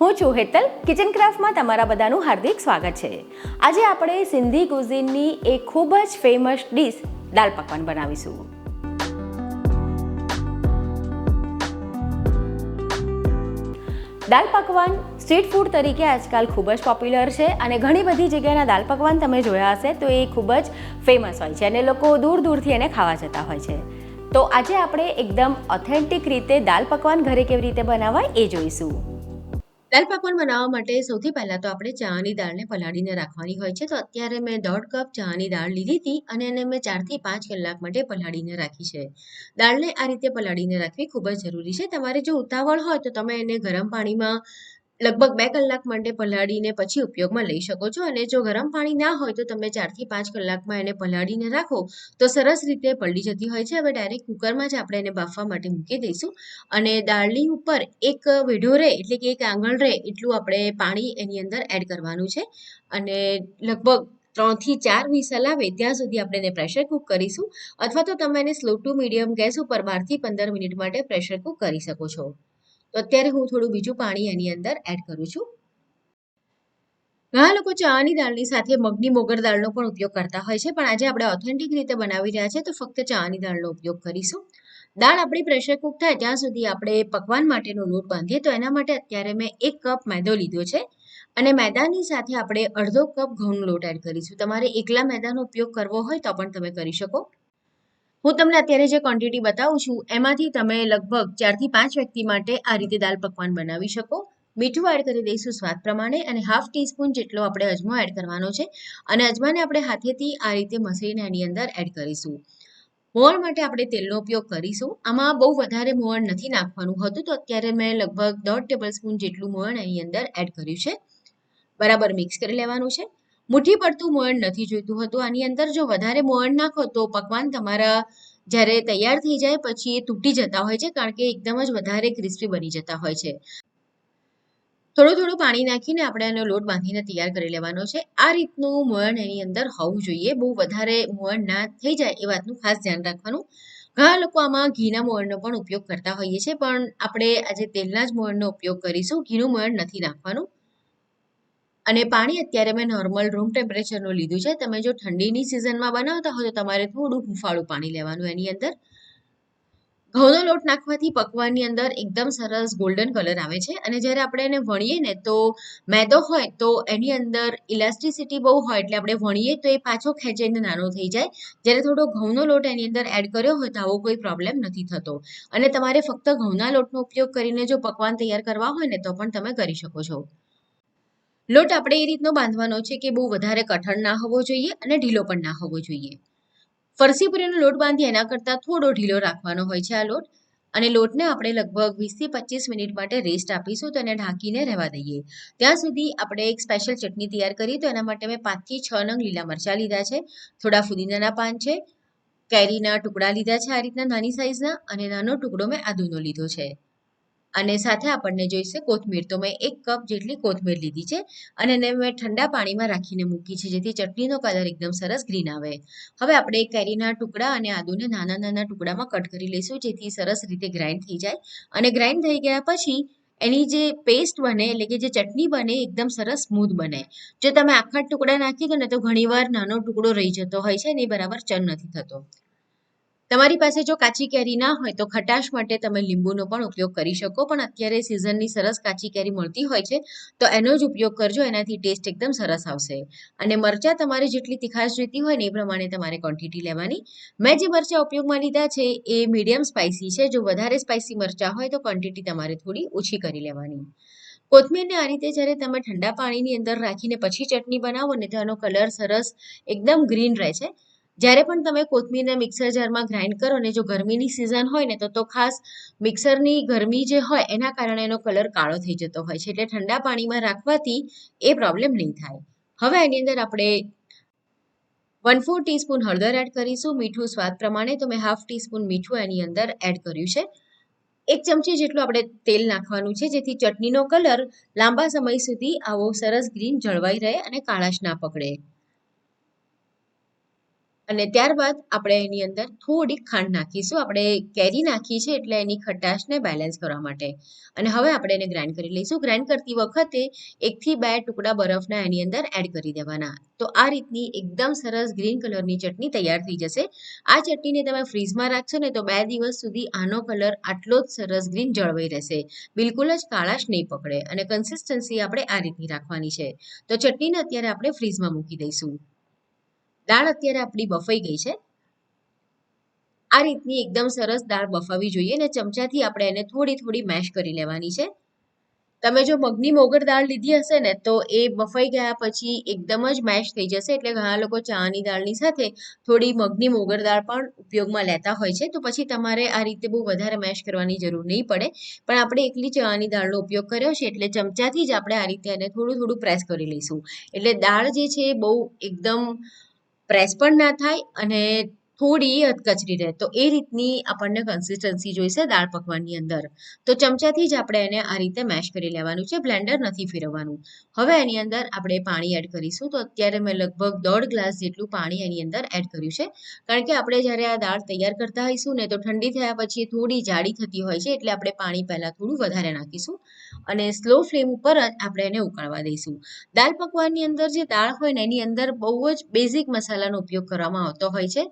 હું છું હેતલ. કિચન ક્રાફ્ટમાં તમારા બધાનું હાર્દિક સ્વાગત છે. આજે આપણે સિંધી કુઝિનની એક ખૂબ જ ફેમસ ડીશ દાલ પકવાન બનાવીશું. દાલ પકવાન સ્ટ્રીટ ફૂડ તરીકે આજકાલ ખૂબ જ પોપ્યુલર છે અને ઘણી બધી જગ્યાના દાલ પકવાન તમે જોયા હશે તો એ ખૂબ જ ફેમસ હોય છે અને લોકો દૂર દૂરથી એને ખાવા જતા હોય છે. તો આજે આપણે એકદમ ઓથેન્ટિક રીતે દાલ પકવાન ઘરે કેવી રીતે બનાવાય એ જોઈશું. દાલ પાપડ બનાવવા માટે સૌથી પહેલાં તો આપણે ચાની દાળને પલાળીને રાખવાની હોય છે. તો અત્યારે મેં દોઢ કપ ચાની દાળ લીધી હતી અને એને મેં ચારથી પાંચ કલાક માટે પલાળીને રાખી છે. દાળને આ રીતે પલાળીને રાખવી ખૂબ જ જરૂરી છે. તમારે જો ઉતાવળ હોય તો તમે એને ગરમ પાણીમાં લગભગ બે કલાક માટે પલાળીને પછી ઉપયોગમાં લઈ શકો છો અને જો ગરમ પાણી ના હોય તો તમે ચારથી પાંચ કલાકમાં એને પલાળીને રાખો તો સરસ રીતે પલળી જતી હોય છે. હવે ડાયરેક્ટ કુકરમાં જ આપણે એને બાફવા માટે મૂકી દઈશું અને દાળની ઉપર એક વેઢો રહે એટલે કે એક આંગળ રહે એટલું આપણે પાણી એની અંદર એડ કરવાનું છે અને લગભગ ત્રણથી ચાર વિસલ આવે ત્યાં સુધી આપણે એને પ્રેશર કુક કરીશું અથવા તો તમે એને સ્લો ટુ મીડિયમ ગેસ ઉપર બારથી પંદર મિનિટ માટે પ્રેશર કુક કરી શકો છો. તો અત્યારે હું થોડું બીજું પાણી એની અંદર એડ કરું છું. ઘણા લોકો ચાની દાળની સાથે મગની મોગર દાળનો પણ ઉપયોગ કરતા હોય છે, પણ આજે આપણે ઓથેન્ટિક રીતે બનાવી રહ્યા છે, તો ફક્ત ચાની દાળનો ઉપયોગ કરીશું. દાળ આપણી પ્રેશર કુક થાય ત્યાં સુધી આપણે પકવાન માટેનો લોટ બાંધીએ, તો એના માટે અત્યારે મેં એક કપ મેદો લીધો છે, અને મેદાની સાથે આપણે અડધો કપ ઘઉંનો લોટ એડ કરીશું. તમારે એકલા મેદાનો ઉપયોગ કરવો હોય તો પણ તમે કરી શકો. હું તમને અત્યારે જે ક્વોન્ટિટી બતાવું છું, એમાંથી તમે લગભગ ચારથી પાંચ વ્યક્તિ માટે આ રીતે દાલ પકવાન બનાવી શકો. મીઠું એડ કરી દઈશું સ્વાદ પ્રમાણે અને હાફ ટીસ્પૂન જેટલો આપણે અજમો એડ કરવાનો છે. અને અજમાને આપણે હાથેથી આ રીતે મસળીને એની અંદર એડ કરીશું. મોણ માટે આપણે તેલનો ઉપયોગ કરીશું. આમાં બહુ વધારે મોણ નથી નાખવાનું હતું, તો અત્યારે મેં લગભગ દોઢ ટેબલ સ્પૂન જેટલું મોણ એની અંદર એડ કર્યું છે. બરાબર મિક્સ કરી લેવાનું છે. મુઠ્ઠી પડતું મોયણ નથી જોઈતું હતું. આની અંદર જો વધારે મોયણ નાખો તો પકવાન તમારા જ્યારે તૈયાર થઈ જાય પછી એ તૂટી જતા હોય છે કારણ કે એકદમ જ વધારે ક્રિસ્પી બની જતા હોય છે. થોડું થોડું પાણી નાખીને આપણે એનો લોટ બાંધીને તૈયાર કરી લેવાનો છે. આ રીતનું મોયણ એની અંદર હોવું જોઈએ. બહુ વધારે મોયણ ના થઈ જાય એ વાતનું ખાસ ધ્યાન રાખવાનું. ઘણા લોકો આમાં ઘીના મોયણનો પણ ઉપયોગ કરતા હોઈએ છીએ, પણ આપણે આજે તેલના જ મોયણનો ઉપયોગ કરીશું. ઘીનું મોયણ નથી નાખવાનું. અને પાણી અત્યારે મેં નોર્મલ રૂમ ટેમ્પરેચરનું લીધું છે. તમે જો ઠંડીની સિઝનમાં બનાવતા હો તો તમારે થોડું હુંફાળું પાણી લેવાનું એની અંદર. ઘઉંનો લોટ નાખવાથી પકવાનની અંદર એકદમ સરસ ગોલ્ડન કલર આવે છે. અને જ્યારે આપણે એને વણીએ ને તો મેદો હોય તો એની અંદર ઇલાસ્ટિસિટી બહુ હોય એટલે આપણે વણીએ તો એ પાછો ખેંચાઈને નાનો થઈ જાય. જ્યારે થોડો ઘઉંનો લોટ એની અંદર એડ કર્યો હોય તો આવો કોઈ પ્રોબ્લેમ નથી થતો. અને તમારે ફક્ત ઘઉંના લોટનો ઉપયોગ કરીને જો પકવાન તૈયાર કરવા હોય ને તો પણ તમે કરી શકો છો. લોટ આપણે એ રીતનો બાંધવાનો છે કે બહુ વધારે કઠણ ના હોવો જોઈએ અને ઢીલો પણ ના હોવો જોઈએ. ફરસી પૂરીનો લોટ બાંધી એના કરતાં થોડો ઢીલો રાખવાનો હોય છે આ લોટ અને લોટને આપણે લગભગ વીસથી પચીસ મિનિટ માટે રેસ્ટ આપીશું તો એને ઢાંકીને રહેવા દઈએ. ત્યાં સુધી આપણે એક સ્પેશિયલ ચટણી તૈયાર કરી તો એના માટે મેં પાંચથી છ નંગ લીલા મરચાં લીધા છે, થોડા ફુદીનાના પાન છે, કેરીના ટુકડા લીધા છે આ રીતના નાની સાઇઝના અને નાનો ટુકડો મેં આદુનો લીધો છે. અને સાથે આપણને જોઈશે કોથમીર. તો મેં એક કપ જેટલી કોથમીર લીધી છે અને એને મેં ઠંડા પાણીમાં રાખીને મૂકી છે, જેથી ચટણીનો કલર એકદમ સરસ ગ્રીન આવે. હવે આપણે કેરીના ટુકડા અને આદુને નાના નાના ટુકડામાં કટ કરી લઈશું, જેથી સરસ રીતે ગ્રાઇન્ડ થઈ જાય. અને ગ્રાઇન્ડ થઈ ગયા પછી એની જે પેસ્ટ બને, એટલે કે જે ચટણી બને, એકદમ સરસ સ્મૂથ બને. જો તમે આખા ટુકડા નાખી દો ને તો ઘણીવાર નાનો ટુકડો રહી જતો હોય છે અને બરાબર ચન નથી થતો. તમારી પાસે જો કાચી કેરી ના હોય તો ખટાશ માટે તમે લીંબુનો પણ ઉપયોગ કરી શકો, પણ અત્યારે સિઝનની સરસ કાચી કેરી મળતી હોય છે, તો એનો જ ઉપયોગ કરજો, એનાથી ટેસ્ટ એકદમ સરસ આવશે. અને મરચાં તમારે જેટલી તીખાશ જોઈતી હોય ને એ પ્રમાણે તમારે ક્વોન્ટિટી લેવાની. મેં જે મરચાં ઉપયોગમાં લીધા છે એ મીડિયમ સ્પાઇસી છે, જો વધારે સ્પાઇસી મરચાં હોય તો ક્વોન્ટિટી તમારે થોડી ઓછી કરી લેવાની. કોથમીરને આ રીતે જ્યારે તમે ઠંડા પાણીની અંદર રાખીને પછી ચટણી બનાવો ને તો એનો કલર સરસ એકદમ ગ્રીન રહે છે. જ્યારે પણ તમે કોથમીરને મિક્સર જારમાં ગ્રાઇન્ડ કરો ને જો ગરમીની સિઝન હોય ને તો તો ખાસ મિક્સરની ગરમી જે હોય એના કારણે એનો કલર કાળો થઈ જતો હોય છે. એટલે ઠંડા પાણીમાં રાખવાથી એ પ્રોબ્લેમ નહીં થાય. હવે એની અંદર આપણે વન ફોર ટીસ્પૂન હળદર એડ કરીશું. મીઠું સ્વાદ પ્રમાણે તો મેં હાફ ટીસ્પૂન મીઠું એની અંદર એડ કર્યું છે. એક ચમચી જેટલું આપણે તેલ નાખવાનું છે, જેથી ચટણીનો કલર લાંબા સમય સુધી આવો સરસ ગ્રીન જળવાઈ રહે અને કાળાશ ના પકડે. અને ત્યારબાદ આપણે એની અંદર થોડીક ખાંડ નાખીશું. આપણે કેરી નાખી છે એટલે એની ખટાશને બેલેન્સ કરવા માટે. અને હવે આપણે એને ગ્રાઇન્ડ કરી લઈશું. ગ્રાઇન્ડ કરતી વખતે એકથી બે ટુકડા બરફના એની અંદર એડ કરી દેવાના. તો આ રીતની એકદમ સરસ ગ્રીન કલરની ચટણી તૈયાર થઈ જશે. આ ચટણીને તમે ફ્રીઝમાં રાખશો ને તો બે દિવસ સુધી આનો કલર આટલો જ સરસ ગ્રીન જળવાઈ રહેશે. બિલકુલ જ કાળાશ નહીં પકડે અને કન્સિસ્ટન્સી આપણે આ રીતની રાખવાની છે. તો ચટણીને અત્યારે આપણે ફ્રીઝમાં મૂકી દઈશું. દાળ અત્યારે આપણી બફાઈ ગઈ છે. આ રીતની એકદમ સરસ દાળ બફાવી જોઈએ અને ચમચાથી આપણે એને થોડી થોડી મેશ કરી લેવાની છે. તમે જો મગની મોગર દાળ લીધી હશે ને તો એ બફાઈ ગયા પછી એકદમ જ મેશ થઈ જશે એટલે ઘણા લોકો ચાની દાળની સાથે થોડી મગની મોગર દાળ પણ ઉપયોગમાં લેતા હોય છે. તો પછી તમારે આ રીતે બહુ વધારે મેશ કરવાની જરૂર નહીં પડે. પણ આપણે એકલી ચણાની દાળનો ઉપયોગ કર્યો છે એટલે ચમચાથી જ આપણે આ રીતે એને થોડું થોડું પ્રેસ કરી લઈશું. એટલે દાળ જે છે એ બહુ એકદમ પ્રેસ પણ ના થાય અને થોડી અધકચરી રહે. તો એ રીતની આપણને કન્સિસ્ટન્સી જોઈશે દાળ પકવાનની અંદર. તો ચમચાથી જ આપણે એને આ રીતે મેશ કરી લેવાનું છે. બ્લેન્ડર નથી ફેરવવાનું. હવે એની અંદર આપણે પાણી એડ કરીશું. તો અત્યારે મેં લગભગ દોઢ ગ્લાસ જેટલું પાણી એની અંદર એડ કર્યું છે. કારણ કે આપણે જ્યારે આ દાળ તૈયાર કરતા હોઈશું ને તો ઠંડી થયા પછી થોડી જાડી થતી હોય છે, એટલે આપણે પાણી પહેલાં થોડું વધારે નાખીશું અને સ્લો ફ્લેમ ઉપર જ આપણે એને ઉકાળવા દઈશું. દાળ પકવાનની અંદર જે દાળ હોય ને એની અંદર બહુ જ બેઝિક મસાલાનો ઉપયોગ કરવામાં આવતો હોય છે.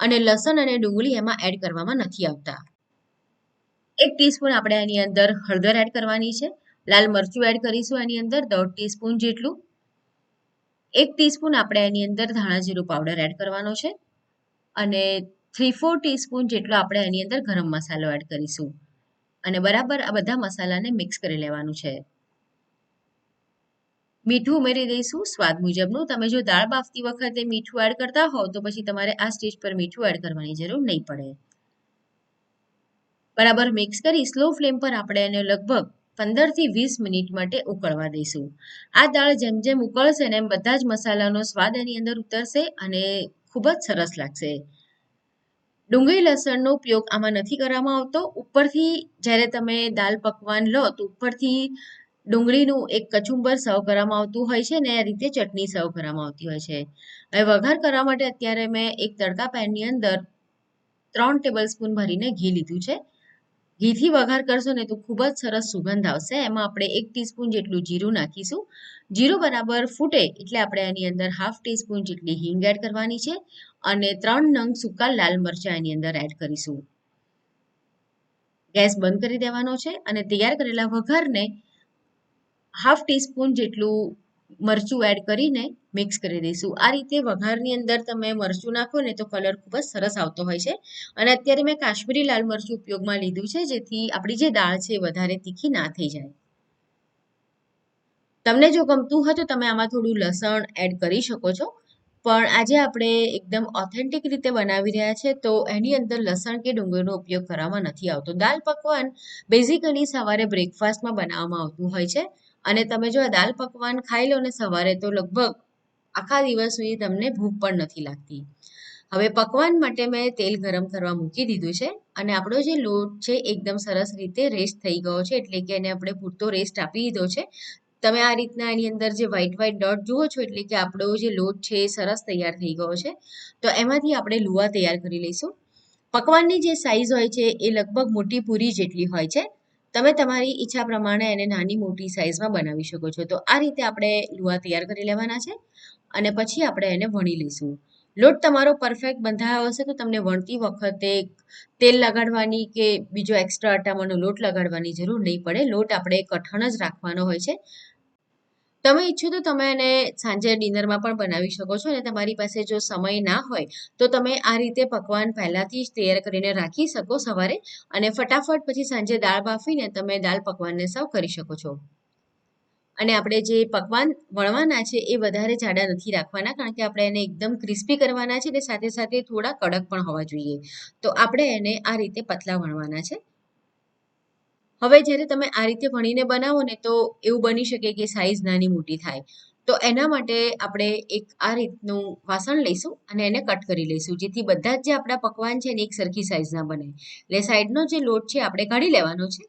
અને લસણ અને ડુંગળી એમાં એડ કરવામાં નથી આવતા. એક ટીસ્પૂન આપણે એની અંદર હળદર એડ કરવાની છે. લાલ મરચું એડ કરીશું એની અંદર, દોઢ ટીસ્પૂન જેટલું. એક ટીસ્પૂન આપણે એની અંદર ધાણા જીરું પાવડર એડ કરવાનો છે. અને થ્રી ફોર ટીસ્પૂન જેટલો આપણે એની અંદર ગરમ મસાલો એડ કરીશું. અને બરાબર આ બધા મસાલાને મિક્સ કરી લેવાનું છે. મીઠું ઉમેરી દઈશું, સ્વાદ મુજબનું. તમે જો દાળ બાફતી વખતે મીઠું એડ કરતા હોવ, તો પછી તમારે આ સ્ટેજ પર મીઠું એડ કરવાની જરૂર નહીં પડે. બરાબર મિક્સ કરી સ્લો ફ્લેમ પર આપણે એને લગભગ પંદરથી વીસ મિનિટ માટે ઉકળવા દઈશું. આ દાળ જેમ જેમ ઉકળશે ને એમ બધા જ મસાલાનો સ્વાદ એની અંદર ઉતરશે અને ખૂબ જ સરસ લાગશે. ડુંગળી લસણનો ઉપયોગ આમાં નથી કરવામાં આવતો. ઉપરથી જ્યારે તમે દાલ પકવાન લો, તો ઉપરથી ડુંગળીનું એક કચુંબર સર્વ કરવામાં આવતું હોય છે ને આ રીતે ચટણી સર્વ કરવામાં આવતી હોય છે. હવે વઘાર કરવા માટે અત્યારે મેં એક તડકા પેનની અંદર ત્રણ ટેબલ સ્પૂન ભરીને ઘી લીધું છે. ઘીથી વઘાર કરશો ને તો ખૂબ જ સરસ સુગંધ આવશે. એમાં આપણે એક ટીસ્પૂન જેટલું જીરું નાખીશું. જીરું બરાબર ફૂટે એટલે આપણે એની અંદર હાફ ટીસ્પૂન જેટલી હિંગ એડ કરવાની છે અને ત્રણ નંગ સૂકા લાલ મરચાં એની અંદર એડ કરીશું. ગેસ બંધ કરી દેવાનો છે અને તૈયાર કરેલા વઘારને હાફ ટીસ્પૂન જેટલું મરચું એડ કરીને મિક્સ કરી દઈશું. આ રીતે વઘારની અંદર તમે મરચું નાખો ને તો કલર ખૂબ જ સરસ આવતો હોય છે. અને અત્યારે મેં કાશ્મીરી લાલ મરચું ઉપયોગમાં લીધું છે, જેથી આપણી જે દાળ છે વધારે તીખી ના થઈ જાય. તમને જો ગમતું હોય તો તમે આમાં થોડું લસણ એડ કરી શકો છો. પણ આજે આપણે એકદમ ઓથેન્ટિક રીતે બનાવી રહ્યા છે, તો એની અંદર લસણ કે ડુંગળીનો ઉપયોગ કરવામાં નથી આવતો. દાલ પકવાન બેઝિકલી સવારે બ્રેકફાસ્ટમાં બનાવવામાં આવતું હોય છે. અને તમે જો આ દાલ પકવાન ખાઈ લો ને સવારે, તો લગભગ આખા દિવસ સુધી તમને ભૂખ પણ નથી લાગતી. હવે પકવાન માટે મેં તેલ ગરમ કરવા મૂકી દીધું છે અને આપણો જે લોટ છે એકદમ સરસ રીતે રેસ્ટ થઈ ગયો છે, એટલે કે એને આપણે પૂરતો રેસ્ટ આપી દીધો છે. તમે આ રીતના એની અંદર જે વ્હાઈટ વ્હાઈટ ડોટ જુઓ છો, એટલે કે આપણો જે લોટ છે એ સરસ તૈયાર થઈ ગયો છે. તો એમાંથી આપણે લુવા તૈયાર કરી લઈશું. પકવાનની જે સાઇઝ હોય છે એ લગભગ મોટી પૂરી જેટલી હોય છે. તમે તમારી ઈચ્છા પ્રમાણે એને નાની મોટી સાઇઝમાં બનાવી શકો છો. તો આ રીતે આપણે લુવા તૈયાર કરી લેવાના છે અને પછી આપણે એને વણી લઈશું. લોટ તમારો પરફેક્ટ બંધાયો હશે તો તમને વણતી વખતે તેલ લગાડવાની કે બીજો એક્સ્ટ્રા આટામાંનો લોટ લગાડવાની જરૂર નહીં પડે. લોટ આપણે કઠણ જ રાખવાનો હોય છે. તમે ઈચ્છો તો તમે એને સાંજે ડિનરમાં પણ બનાવી શકો છો અને તમારી પાસે જો સમય ના હોય, તો તમે આ રીતે પકવાન પહેલાંથી જ તૈયાર કરીને રાખી શકો સવારે અને ફટાફટ પછી સાંજે દાળ બાફીને તમે દાળ પકવાનને સર્વ કરી શકો છો. અને આપણે જે પકવાન વણવાના છે એ વધારે જાડા નથી રાખવાના, કારણ કે આપણે એને એકદમ ક્રિસ્પી કરવાના છે અને સાથે સાથે થોડા કડક પણ હોવા જોઈએ. તો આપણે એને આ રીતે પતલા વણવાના છે. હવે જ્યારે તમે આ રીતે ભણીને બનાવો ને તો એવું બની શકે કે સાઈઝ નાની મોટી થાય. તો એના માટે આપણે એક આ રીતનું વાસણ લઈશું અને એને કટ કરી લઈશું, જેથી બધા જ જે આપણા પકવાન છે ને એક સરખી સાઈઝના બને. એટલે સાઈડનો જે લોટ છે આપણે કાઢી લેવાનો છે.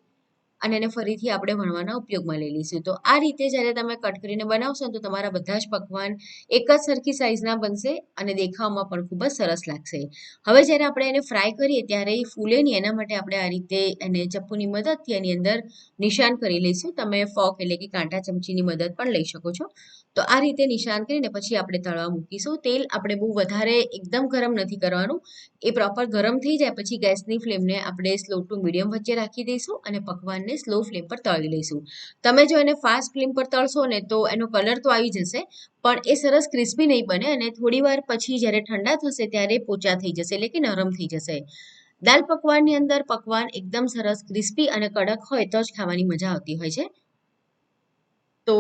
અને એને ફરીથી આપણે વણવાના ઉપયોગમાં લઈ લઈશું. તો આ રીતે જ્યારે તમે કટ કરીને બનાવશો તો તમારા બધા જ પકવાન એક જ સરખી સાઇઝના બનશે અને દેખાવમાં પણ ખૂબ જ સરસ લાગશે. હવે જ્યારે આપણે એને ફ્રાય કરીએ ત્યારે એ ફૂલે નહીં, એના માટે આપણે આ રીતે એને ચપ્પુની મદદથી એની અંદર નિશાન કરી લઈશું. તમે ફોક એટલે કે કાંટા ચમચીની મદદ પણ લઈ શકો છો. તો આ રીતે નિશાન કરીને પછી આપણે તળવા મૂકીશું. તેલ આપણે બહુ વધારે એકદમ ગરમ નથી કરવાનું. એ પ્રોપર ગરમ થઈ જાય પછી ગેસની ફ્લેમને આપણે સ્લો ટુ મીડિયમ વચ્ચે રાખી દઈશું અને પકવાનને સ્લો ફ્લેમ પર તળી લઈશું. તમે જો એને ફાસ્ટ ફ્લેમ પર તળશો ને તો એનો કલર તો આવી જશે, પણ એ સરસ ક્રિસ્પી નહીં બને અને થોડી વાર પછી જ્યારે ઠંડા થશે ત્યારે પોચા થઈ જશે, એટલે કે નરમ થઈ જશે. દાલ પકવાનની અંદર પકવાન એકદમ સરસ ક્રિસ્પી અને કડક હોય તો જ ખાવાની મજા આવતી હોય છે. તો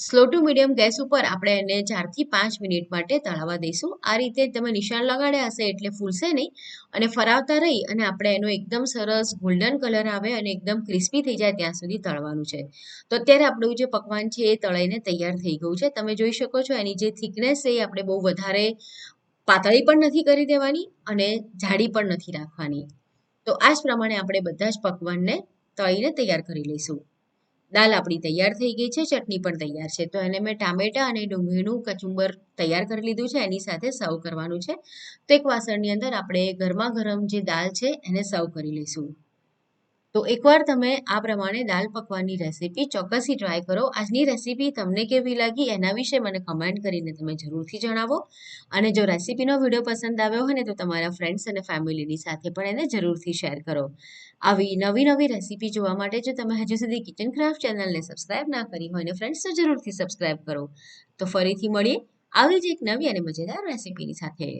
સ્લો ટુ મીડિયમ ગેસ ઉપર આપણે એને ચારથી પાંચ મિનિટ માટે તળાવવા દઈશું. આ રીતે તમે નિશાન લગાડ્યા હશે એટલે ફૂલશે નહીં અને ફરાવતા રહી અને આપણે એનો એકદમ સરસ ગોલ્ડન કલર આવે અને એકદમ ક્રિસ્પી થઈ જાય ત્યાં સુધી તળવાનું છે. તો અત્યારે આપણું જે પકવાન છે એ તળાઈને તૈયાર થઈ ગયું છે. તમે જોઈ શકો છો એની જે થિકનેસ છે એ આપણે બહુ વધારે પાતળી પણ નથી કરી દેવાની અને જાડી પણ નથી રાખવાની. તો આ જ પ્રમાણે આપણે બધા જ પકવાનને તળીને તૈયાર કરી લઈશું. દાલ આપણી તૈયાર થઈ ગઈ છે, ચટણી પણ તૈયાર છે. તો એને મેં ટામેટા અને ડુંગળીનું કચુંબર તૈયાર કરી લીધું છે, એની સાથે સર્વ કરવાનું છે. તો એક વાસણની અંદર આપણે ગરમા ગરમ જે દાલ છે, એને સર્વ કરી લઈશું. તો એકવાર તમે આ પ્રમાણે દાલ પકવાનની રેસીપી ચોક્કસથી ટ્રાય કરો. આજની રેસીપી તમને કેવી લાગી એના વિશે મને કમેન્ટ કરીને તમે જરૂરથી જણાવો. અને જો રેસીપીનો વીડિયો પસંદ આવ્યો હોય ને તો તમારા ફ્રેન્ડ્સ અને ફેમિલીની સાથે પણ એને જરૂરથી શેર કરો. આવી નવી નવી રેસીપી જોવા માટે જો તમે હજુ સુધી કિચન ક્રાફ્ટ ચેનલને સબસ્ક્રાઇબ ના કરી હોય ને ફ્રેન્ડ્સ તો જરૂરથી સબસ્ક્રાઇબ કરો. તો ફરીથી મળીએ આવી જ એક નવી અને મજેદાર રેસીપીની સાથે.